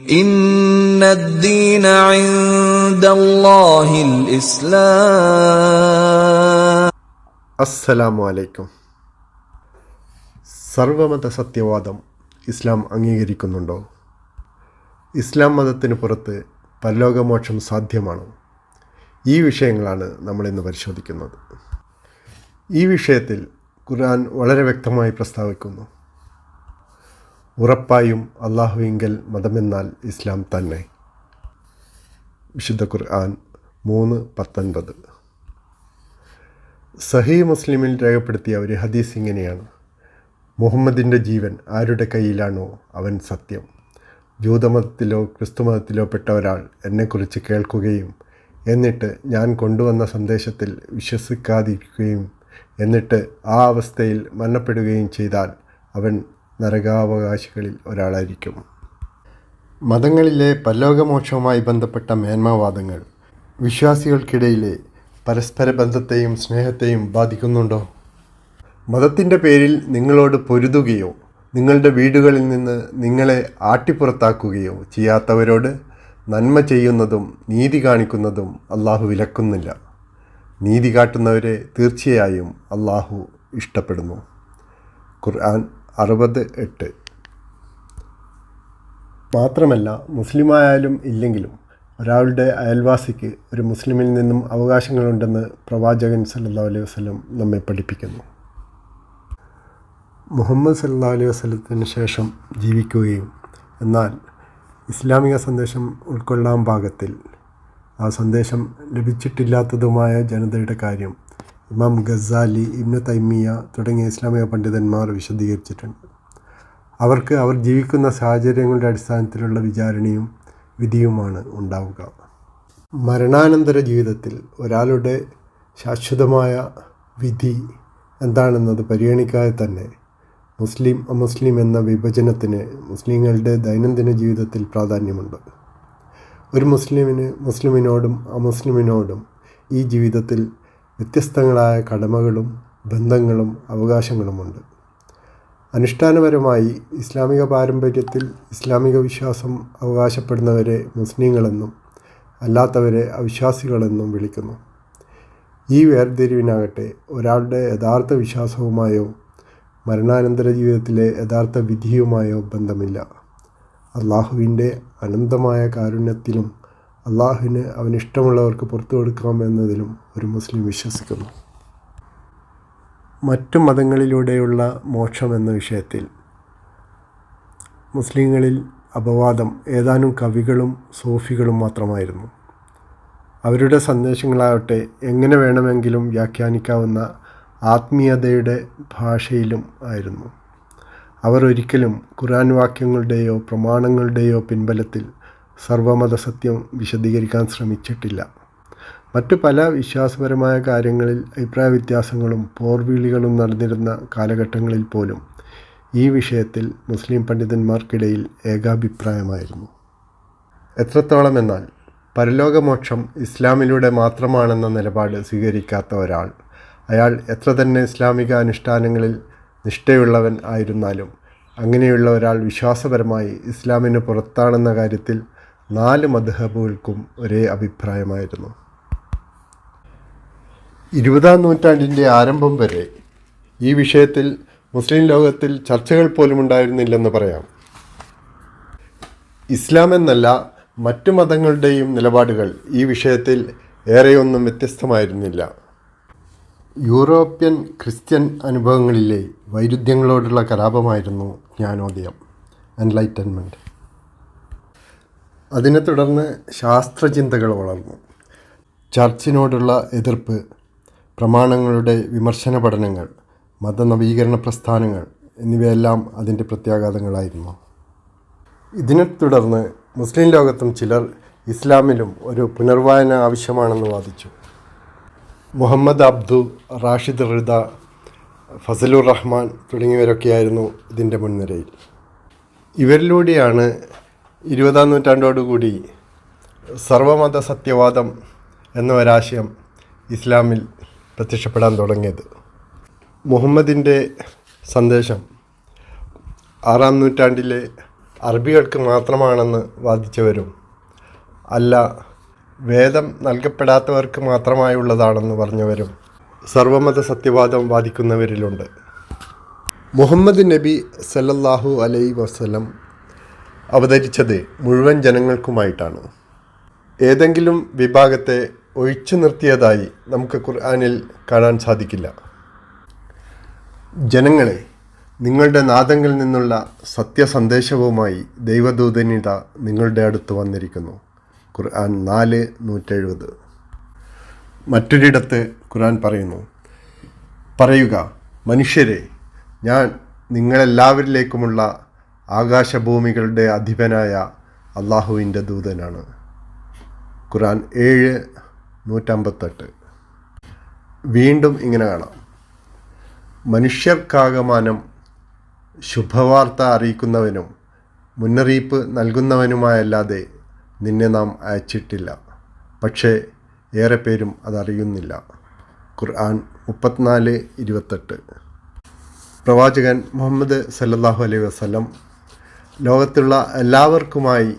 إن الدين عند الله الإسلام അസ്സലാമു അലൈക്കും സർവമത സത്യവാദം ഇസ്ലാം അംഗീകരിക്കുന്നുണ്ടോ ഇസ്ലാം മതത്തിന് പുറത്ത് പരലോകമോക്ഷം സാധ്യമാണോ ഈ വിഷയങ്ങളാണ് നമ്മളിന്ന് പരിശോധിക്കുന്നത് ഈ വിഷയത്തിൽ ഖുർആൻ വളരെ വ്യക്തമായി പ്രസ്താവിക്കുന്നു ഉറപ്പായും അള്ളാഹുവിങ്കൽ മതമെന്നാൽ ഇസ്ലാം തന്നെ. വിശുദ്ധ ഖുർആൻ മൂന്ന് പത്തൊൻപത്. സഹി മുസ്ലിമിൽ രേഖപ്പെടുത്തിയ ഒരു ഹദീസ് ഇങ്ങനെയാണ്. മുഹമ്മദിന്റെ ജീവൻ ആരുടെ കയ്യിലാണോ അവൻ സത്യം. ജൂതമതത്തിലോ ക്രിസ്തുമതത്തിലോ പെട്ട ഒരാൾ എന്നെക്കുറിച്ച് കേൾക്കുകയും എന്നിട്ട് ഞാൻ കൊണ്ടുവന്ന സന്ദേശത്തിൽ വിശ്വസിക്കാതിരിക്കുകയും എന്നിട്ട് ആ അവസ്ഥയിൽ മരണപ്പെടുകയും ചെയ്താൽ അവൻ നരകാവകാശികളിൽ ഒരാളായിരിക്കും മതങ്ങളിലെ പരലോകമോക്ഷവുമായി ബന്ധപ്പെട്ട മേന്മാവാദങ്ങൾ വിശ്വാസികൾക്കിടയിലെ പരസ്പര ബന്ധത്തെയും സ്നേഹത്തെയും ബാധിക്കുന്നുണ്ടോ? മതത്തിന്റെ പേരിൽ നിങ്ങളോട് പൊരുതുകയോ നിങ്ങളുടെ വീടുകളിൽ നിന്ന് നിങ്ങളെ ആട്ടിപ്പുറത്താക്കുകയോ ചെയ്യാത്തവരോട് നന്മ ചെയ്യുന്നതും നീതി കാണിക്കുന്നതും അള്ളാഹു വിലക്കുന്നില്ല. നീതി കാട്ടുന്നവരെ തീർച്ചയായും അള്ളാഹു ഇഷ്ടപ്പെടുന്നു. ഖുർആൻ അറുപത് എട്ട്. മാത്രമല്ല മുസ്ലിമായാലും ഇല്ലെങ്കിലും ഒരാളുടെ അയൽവാസിക്ക് ഒരു മുസ്ലിമിൽ നിന്നും അവകാശങ്ങളുണ്ടെന്ന് പ്രവാചകൻ സല്ലാ അലൈഹി വസ്ലം നമ്മെ പഠിപ്പിക്കുന്നു. മുഹമ്മദ് സല്ലാ അലൈഹി വസ്ലത്തിന് ശേഷം ജീവിക്കുകയും എന്നാൽ ഇസ്ലാമിക സന്ദേശം ഉൾക്കൊള്ളാൻ പാകത്തിൽ ആ സന്ദേശം ലഭിച്ചിട്ടില്ലാത്തതുമായ ജനതയുടെ കാര്യം ഇമാം ഗസാലി ഇബ്നു തൈമിയ തുടങ്ങിയ ഇസ്ലാമിക പണ്ഡിതന്മാർ വിശദീകരിച്ചിട്ടുണ്ട്. അവർക്ക് അവർ ജീവിക്കുന്ന സാഹചര്യങ്ങളുടെ അടിസ്ഥാനത്തിലുള്ള വിചാരണയും വിധിയുമാണ് ഉണ്ടാവുക. മരണാനന്തര ജീവിതത്തിൽ ഒരാളുടെ ശാശ്വതമായ വിധി എന്താണെന്നത് പരിഗണിക്കാതെ തന്നെ മുസ്ലിം അമുസ്ലിം എന്ന വിഭജനത്തിന് മുസ്ലിങ്ങളുടെ ദൈനംദിന ജീവിതത്തിൽ പ്രാധാന്യമുണ്ട്. ഒരു മുസ്ലിമിന് മുസ്ലിമിനോടും അമുസ്ലിമിനോടും ഈ ജീവിതത്തിൽ വ്യത്യസ്തങ്ങളായ കടമകളും ബന്ധങ്ങളും അവകാശങ്ങളുമുണ്ട്. അനുഷ്ഠാനപരമായി ഇസ്ലാമിക പാരമ്പര്യത്തിൽ ഇസ്ലാമിക വിശ്വാസം അവകാശപ്പെടുന്നവരെ മുസ്ലിങ്ങളെന്നും അല്ലാത്തവരെ അവിശ്വാസികളെന്നും വിളിക്കുന്നു. ഈ വേർതിരിവിനാകട്ടെ ഒരാളുടെ യഥാർത്ഥ വിശ്വാസവുമായോ മരണാനന്തര ജീവിതത്തിലെ യഥാർത്ഥ വിധിയുമായോ ബന്ധമില്ല. അള്ളാഹുവിന്റെ അനന്തമായ കാരുണ്യത്തിലും അള്ളാഹുവിന് അവനിഷ്ടമുള്ളവർക്ക് പുറത്തു കൊടുക്കാം എന്നതിലും ഒരു മുസ്ലിം വിശ്വസിക്കുന്നു. മറ്റു മതങ്ങളിലൂടെയുള്ള മോക്ഷം എന്ന വിഷയത്തിൽ മുസ്ലിങ്ങളിൽ അപവാദം ഏതാനും കവികളും സൂഫികളും മാത്രമായിരുന്നു. അവരുടെ സന്ദേശങ്ങളാവട്ടെ എങ്ങനെ വേണമെങ്കിലും വ്യാഖ്യാനിക്കാവുന്ന ആത്മീയതയുടെ ഭാഷയിലും ആയിരുന്നു. അവർ ഒരിക്കലും ഖുറാൻ വാക്യങ്ങളുടെയോ പ്രമാണങ്ങളുടെയോ പിൻബലത്തിൽ സർവമത സത്യം വിശദീകരിക്കാൻ ശ്രമിച്ചിട്ടില്ല. മറ്റ് പല വിശ്വാസപരമായ കാര്യങ്ങളിൽ അഭിപ്രായ വ്യത്യാസങ്ങളും പോർവിളികളും നടന്നിരുന്ന കാലഘട്ടങ്ങളിൽ പോലും ഈ വിഷയത്തിൽ മുസ്ലിം പണ്ഡിതന്മാർക്കിടയിൽ ഏകാഭിപ്രായമായിരുന്നു. എത്രത്തോളം എന്നാൽ പരലോകമോക്ഷം ഇസ്ലാമിലൂടെ മാത്രമാണെന്ന നിലപാട് സ്വീകരിക്കാത്ത ഒരാൾ അയാൾ എത്ര തന്നെ ഇസ്ലാമിക അനുഷ്ഠാനങ്ങളിൽ നിഷ്ഠയുള്ളവൻ ആയിരുന്നാലും അങ്ങനെയുള്ള ഒരാൾ വിശ്വാസപരമായി ഇസ്ലാമിന് പുറത്താണെന്ന കാര്യത്തിൽ നാല് മദ്ഹബുകൾക്കും ഒരേ അഭിപ്രായമായിരുന്നു. ഇരുപതാം നൂറ്റാണ്ടിന്റെ ആരംഭം വരെ ഈ വിഷയത്തിൽ മുസ്ലിം ലോകത്തിൽ ചർച്ചകൾ പോലും ഉണ്ടായിരുന്നില്ലെന്ന് പറയാം. ഇസ്ലാം എന്നല്ല മറ്റു മതങ്ങളുടെയും നിലപാടുകൾ ഈ വിഷയത്തിൽ ഏറെയൊന്നും വ്യത്യസ്തമായിരുന്നില്ല. യൂറോപ്യൻ ക്രിസ്ത്യൻ അനുഭവങ്ങളിലെ വൈരുദ്ധ്യങ്ങളോടുള്ള കലാപമായിരുന്നു ജ്ഞാനോദയം എൻലൈറ്റൻമെന്റ് അതിനെ തുടർന്ന് ശാസ്ത്രചിന്തകൾ വളർന്നു. ചർച്ചിനോടുള്ള എതിർപ്പ് പ്രമാണങ്ങളുടെ വിമർശന പഠനങ്ങൾ മതനവീകരണ പ്രസ്ഥാനങ്ങൾ എന്നിവയെല്ലാം അതിന്റെ പ്രത്യാഘാതങ്ങളായിരുന്നു. ഇതിനെ തുടർന്ന് മുസ്ലിം ലോകത്തും ചിലർ ഇസ്ലാമിലും ഒരു പുനർവായന ആവശ്യമാണെന്ന് വാദിച്ചു. Muhammad Abduh Rashid Rida Fazlur Rahman തുടങ്ങിയവരൊക്കെയായിരുന്നു ഇതിന്റെ മുൻനിരയിൽ. ഇവരിലൂടെയാണ് ഇരുപതാം നൂറ്റാണ്ടോടുകൂടി സർവമത സത്യവാദം എന്ന ഒരാശയം ഇസ്ലാമിൽ പ്രത്യക്ഷപ്പെടാൻ തുടങ്ങിയത്. മുഹമ്മദിന്റെ സന്ദേശം ആറാം നൂറ്റാണ്ടിലെ അറബികൾക്ക് മാത്രമാണെന്ന് വാദിച്ചവരും അല്ല വേദം നൽകപ്പെടാത്തവർക്ക് മാത്രമായുള്ളതാണെന്ന് പറഞ്ഞവരും സർവമത സത്യവാദം വാദിക്കുന്നവരിലുണ്ട്. മുഹമ്മദ് നബി സല്ലല്ലാഹു അലൈ വസല്ലം അവതരിച്ചത് മുഴുവൻ ജനങ്ങൾക്കുമായിട്ടാണ്. ഏതെങ്കിലും വിഭാഗത്തെ ഒഴിച്ചു നിർത്തിയതായി നമുക്ക് ഖുർആാനിൽ കാണാൻ സാധിക്കില്ല. ജനങ്ങളെ നിങ്ങളുടെ നാദങ്ങളിൽ നിന്നുള്ള സത്യസന്ദേശവുമായി ദൈവദൂതനിത നിങ്ങളുടെ അടുത്ത് വന്നിരിക്കുന്നു. ഖുർആൻ നാല് നൂറ്റെഴുപത്. മറ്റൊരിടത്ത് ഖുർആൻ പറയുന്നു പറയുക മനുഷ്യരെ ഞാൻ നിങ്ങളെല്ലാവരിലേക്കുമുള്ള ആകാശഭൂമികളുടെ അധിപനായ അള്ളാഹുവിന്റെ ദൂതനാണ്. ഖുറാൻ ഏഴ് നൂറ്റമ്പത്തെട്ട്. വീണ്ടും ഇങ്ങനെ കാണാം. മനുഷ്യർക്കാകമാനം ശുഭവാർത്ത അറിയിക്കുന്നവനും മുന്നറിയിപ്പ് നൽകുന്നവനുമായല്ലാതെ നിന്നെ നാം അയച്ചിട്ടില്ല. പക്ഷേ ഏറെ പേരും അതറിയുന്നില്ല ഖുർആൻ മുപ്പത്തിനാല് ഇരുപത്തെട്ട്. പ്രവാചകൻ മുഹമ്മദ് സല്ലാഹു അലൈഹി വസല്ലം ലോകത്തുള്ള എല്ലാവർക്കുമായി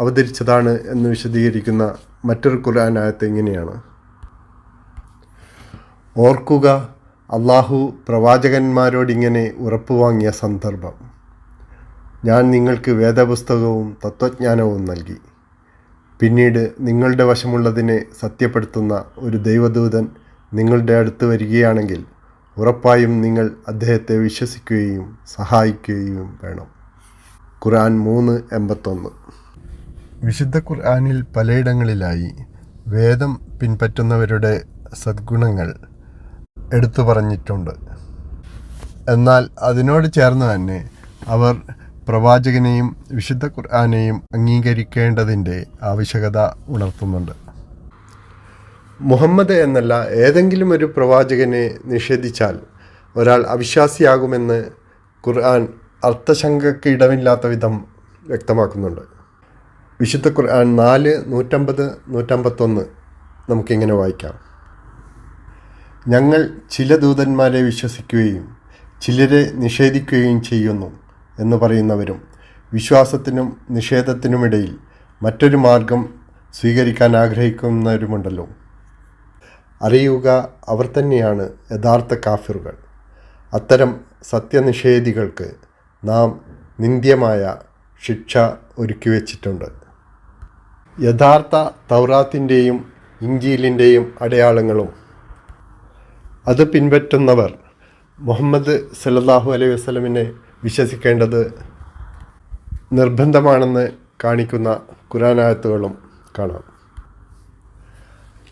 അവതരിച്ചതാണ് എന്ന് വിശദീകരിക്കുന്ന മറ്റൊരു ഖുർആൻ ആയത്ത് ഇങ്ങനെയാണ്. ഓർക്കുക അള്ളാഹു പ്രവാചകന്മാരോടിങ്ങനെ ഉറപ്പുവാങ്ങിയ സന്ദർഭം. ഞാൻ നിങ്ങൾക്ക് വേദപുസ്തകവും തത്വജ്ഞാനവും നൽകി. പിന്നീട് നിങ്ങളുടെ വശമുള്ളതിനെ സത്യപ്പെടുത്തുന്ന ഒരു ദൈവദൂതൻ നിങ്ങളുടെ അടുത്ത് വരികയാണെങ്കിൽ ഉറപ്പായും നിങ്ങൾ അദ്ദേഹത്തെ വിശ്വസിക്കുകയും സഹായിക്കുകയും വേണം. ഖുർആൻ മൂന്ന് എൺപത്തൊന്ന്. വിശുദ്ധ ഖുർആനിൽ പലയിടങ്ങളിലായി വേദം പിൻപറ്റുന്നവരുടെ സദ്ഗുണങ്ങൾ എടുത്തു പറഞ്ഞിട്ടുണ്ട്. എന്നാൽ അതിനോട് ചേർന്ന് തന്നെ അവർ പ്രവാചകനെയും വിശുദ്ധ ഖുർആാനെയും അംഗീകരിക്കേണ്ടതിന്റെ ആവശ്യകത ഉണർത്തുന്നുണ്ട്. മുഹമ്മദ് എന്നല്ല ഏതെങ്കിലും ഒരു പ്രവാചകനെ നിഷേധിച്ചാൽ ഒരാൾ അവിശ്വാസിയാകുമെന്ന് ഖുർആൻ അർത്ഥശങ്കയ്ക്ക് ഇടമില്ലാത്ത വിധം വ്യക്തമാക്കുന്നുണ്ട്. വിശുദ്ധ ഖുർആൻ നാല് നൂറ്റമ്പത് നൂറ്റമ്പത്തൊന്ന് നമുക്കിങ്ങനെ വായിക്കാം. ഞങ്ങൾ ചില ദൂതന്മാരെ വിശ്വസിക്കുകയും ചിലരെ നിഷേധിക്കുകയും ചെയ്യുന്നു എന്ന് പറയുന്നവരും വിശ്വാസത്തിനും നിഷേധത്തിനുമിടയിൽ മറ്റൊരു മാർഗം സ്വീകരിക്കാൻ ആഗ്രഹിക്കുന്നവരുമുണ്ടല്ലോ. അറിയുക അവർ തന്നെയാണ് യഥാർത്ഥ കാഫിറുകൾ. അത്തരം സത്യനിഷേധികൾക്ക് നാം നിന്ദ്യമായ ശിക്ഷ ഒരുക്കി വച്ചിട്ടുണ്ട്. യഥാർത്ഥ തൗറാത്തിന്റെയും ഇഞ്ചീലിന്റെയും അടയാളങ്ങളും അത് പിൻപറ്റുന്നവർ മുഹമ്മദ് സല്ലല്ലാഹു അലൈഹി വസ്ലമിനെ വിശ്വസിക്കേണ്ടത് നിർബന്ധമാണെന്ന് കാണിക്കുന്ന ഖുരാനായത്തുകളും കാണാം.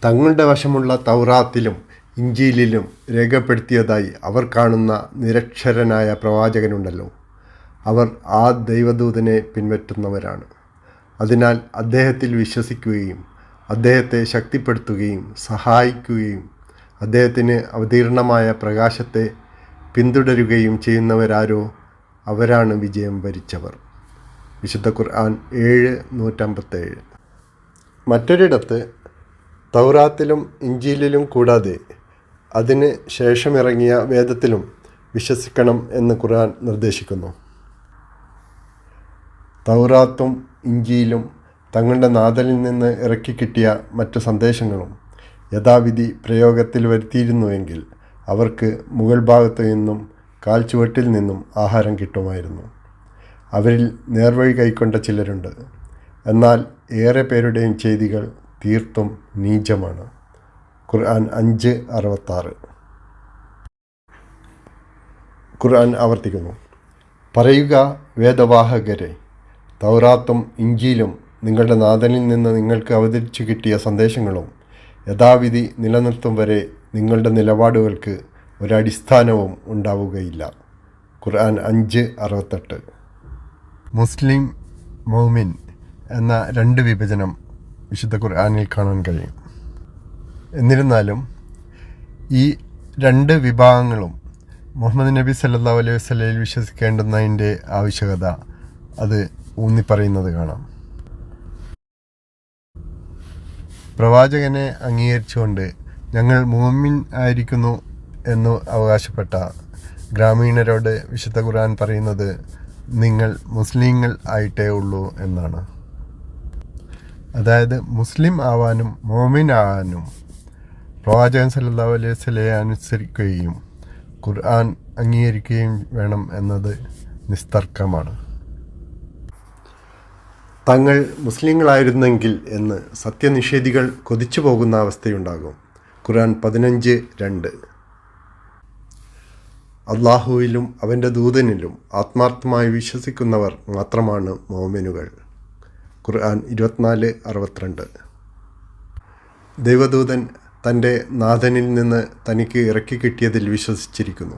തങ്ങളുടെ വശമുള്ള തൗറാത്തിലും ഇഞ്ചിയിലും രേഖപ്പെടുത്തിയതായി അവർ കാണുന്ന നിരക്ഷരനായ പ്രവാചകനുണ്ടല്ലോ. അവർ ആ ദൈവദൂതനെ പിൻപറ്റുന്നവരാണ് അതിനാൽ അദ്ദേഹത്തിൽ വിശ്വസിക്കുകയും അദ്ദേഹത്തെ ശക്തിപ്പെടുത്തുകയും സഹായിക്കുകയും അദ്ദേഹത്തിന് അവതീർണമായ പ്രകാശത്തെ പിന്തുടരുകയും ചെയ്യുന്നവരാരോ അവരാണ് വിജയം വരിച്ചവർ. വിശുദ്ധ ഖുർആൻ ഏഴ് നൂറ്റമ്പത്തേഴ്. മറ്റൊരിടത്ത് തൗറാത്തിലും ഇഞ്ചിയിലും കൂടാതെ അതിന് ശേഷമിറങ്ങിയ വേദത്തിലും വിശ്വസിക്കണം എന്ന് ഖുർആൻ നിർദ്ദേശിക്കുന്നു. തൗറാത്തും ഇഞ്ചിയിലും തങ്ങളുടെ നാഥനിൽ നിന്ന് ഇറക്കി കിട്ടിയ മറ്റു സന്ദേശങ്ങളും യഥാവിധി പ്രയോഗത്തിൽ വരുത്തിയിരുന്നുവെങ്കിൽ അവർക്ക് മുഗൾ ഭാഗത്തു നിന്നും കാൽച്ചുവട്ടിൽ നിന്നും ആഹാരം കിട്ടുമായിരുന്നു. അവരിൽ നേർവഴി കൈക്കൊണ്ട ചിലരുണ്ട്. എന്നാൽ ഏറെ പേരുടെയും ചെയ്തികൾ തീർത്തും നീചമാണ്. ഖുർആൻ അഞ്ച് അറുപത്താറ്. ഖുർആൻ ആവർത്തിക്കുന്നു. പറയുക വേദവാഹകരെ തൗറാത്തും ഇഞ്ചിയിലും നിങ്ങളുടെ നാഥനിൽ നിന്ന് നിങ്ങൾക്ക് അവതരിച്ചു കിട്ടിയ സന്ദേശങ്ങളും യഥാവിധി നിലനിർത്തും വരെ നിങ്ങളുടെ നിലപാടുകൾക്ക് ഒരടിസ്ഥാനവും ഉണ്ടാവുകയില്ല. ഖുർആൻ അഞ്ച് അറുപത്തെട്ട്. മുസ്ലിം മൗമിൻ എന്ന രണ്ട് വിഭജനം വിശുദ്ധ ഖുർആാനിൽ കാണാൻ കഴിയും. എന്നിരുന്നാലും ഈ രണ്ട് വിഭാഗങ്ങളും മുഹമ്മദ് നബി സല്ലാ അലൈഹി വസ്ലയിൽ വിശ്വസിക്കേണ്ടുന്നതിന്റെ ആവശ്യകത അത് ഊന്നിപ്പറയുന്നത് കാണാം. പ്രവാചകനെ അംഗീകരിച്ചുകൊണ്ട് ഞങ്ങൾ മോമിൻ ആയിരിക്കുന്നു എന്ന് അവകാശപ്പെട്ട ഗ്രാമീണരോട് വിശുദ്ധ ഖുർആൻ പറയുന്നത് നിങ്ങൾ മുസ്ലിങ്ങൾ ആയിട്ടേ ഉള്ളൂ എന്നാണ്. അതായത് മുസ്ലിം ആവാനും മോമിൻ ആവാനും പ്രവാചകൻ സല്ലാ അലൈഹി സ്വലയെ അനുസരിക്കുകയും ഖുർആൻ അംഗീകരിക്കുകയും വേണം എന്നത് നിസ്തർക്കമാണ്. തങ്ങൾ മുസ്ലിങ്ങളായിരുന്നെങ്കിൽ എന്ന് സത്യനിഷേധികൾ കൊതിച്ചു പോകുന്ന അവസ്ഥയുണ്ടാകും. ഖുർആൻ പതിനഞ്ച് രണ്ട്. അള്ളാഹുവിലും അവന്റെ ദൂതനിലും ആത്മാർത്ഥമായി വിശ്വസിക്കുന്നവർ മാത്രമാണ് മോമിനുകൾ. ഖുർആൻ ഇരുപത്തിനാല് അറുപത്തിരണ്ട്. ദൈവദൂതൻ തന്റെ നാഥനിൽ നിന്ന് തനിക്ക് ഇറക്കി കിട്ടിയതിൽ വിശ്വസിച്ചിരിക്കുന്നു.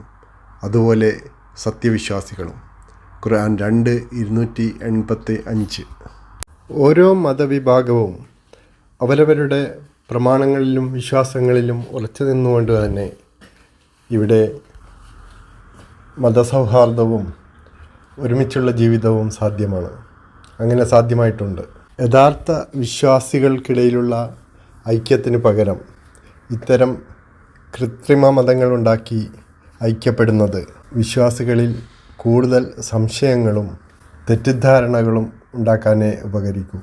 അതുപോലെ സത്യവിശ്വാസികളും. ഖുർആൻ രണ്ട് ഇരുന്നൂറ്റി എൺപത്തി അഞ്ച്. ഓരോ മതവിഭാഗവും അവരവരുടെ പ്രമാണങ്ങളിലും വിശ്വാസങ്ങളിലും ഉറച്ചു നിന്നുകൊണ്ട് തന്നെ ഇവിടെ മതസൗഹാർദ്ദവും ഒരുമിച്ചുള്ള ജീവിതവും സാധ്യമാണ്. അങ്ങനെ സാധ്യമായിട്ടുണ്ട്. യഥാർത്ഥ വിശ്വാസികൾക്കിടയിലുള്ള ഐക്യത്തിന് പകരം ഇത്തരം കൃത്രിമ മതങ്ങളുണ്ടാക്കി ഐക്യപ്പെടുന്നത് വിശ്വാസികളിൽ കൂടുതൽ സംശയങ്ങളും തെറ്റിദ്ധാരണകളും ഉണ്ടാക്കാനേ ഉപകരിക്കൂ.